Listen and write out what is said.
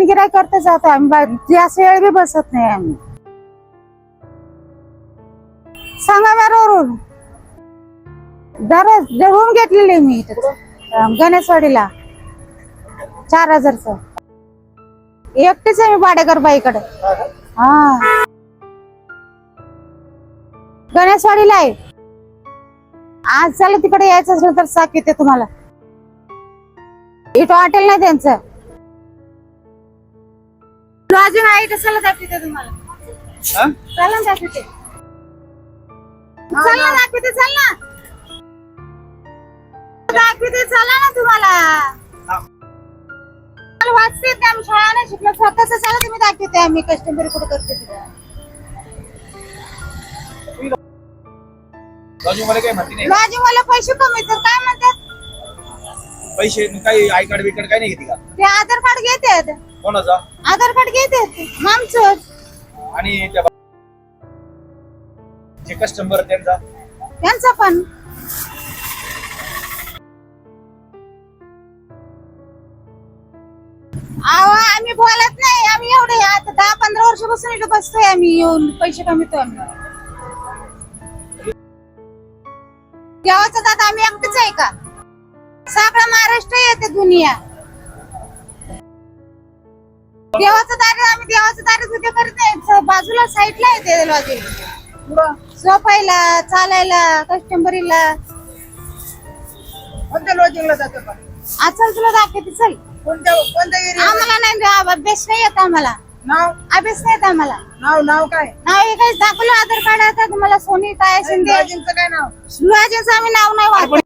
तीन गिराय करते जातो आम्ही. जास्त वेळ बी बसत नाही आम्ही. सांगा बरोबर दररोज रूम घेतलेली मी इथं गणेशवाडीला. चार हजारच. एकटीच आहे मी भाडेकर बाईकडे. हा. गणेशवाडीला आहे. आज चला तिकडे यायचं असेल तर साक येते तुम्हाला. इथं वाटेल नाही त्यांचं. लॉजिंग आहे इथं चला दाखवते तुम्हाला? हा? चला ना दाखवते. चल ना दाखवते चल ना. दाखवते चला ना तुम्हाला. मला वाचते आम्ही शाळा नाही शिकलो स्वतःच चला तुम्ही दाखवते आम्ही कस्टमर कुठे करते तिकडे राजू मला काही माहिती नाही? लॉजिंग वाला पैसे कमी तर काय पैसे काही आय कार्ड बिकार्ड काही नाही घेते का? ते आधार कार्ड घेतात कोणाचा? आधार कार्ड घेतात आमचं. आणि त्या जे कस्टमर त्यांचा? त्यांचं पण. अहो आम्ही बोलत नाही. आम्ही एवढे आता दहा पंधरा वर्षापासून इथं बसतोय आम्ही. येऊन पैसे कमीतो आम्ही. देवाचं दादा आम्ही एकटेच आहे का? सगळं महाराष्ट्र येते दुनिया. देवाचं दार आम्ही देवाचं दार उद्या करत नाही. बाजूला साईडला येते लॉजिंग झोपायला चालायला कस्टमरीला कोणत्या लॉजिंगला जातो का चल तुला दाखवते चल. कोणत्या कोणत्या एरिया आम्हाला नाही अभ्यास नाही येत आम्हाला. नाव? अभ्यास नाही येत आम्हाला. नाव नाव काय? नाव हे काही दाखवलं आधार कार्ड आता तुम्हाला सोनी काय शिंदे लॉजिंगचं काय नाव? लॉजिंगचं आम्ही नाव नाही पण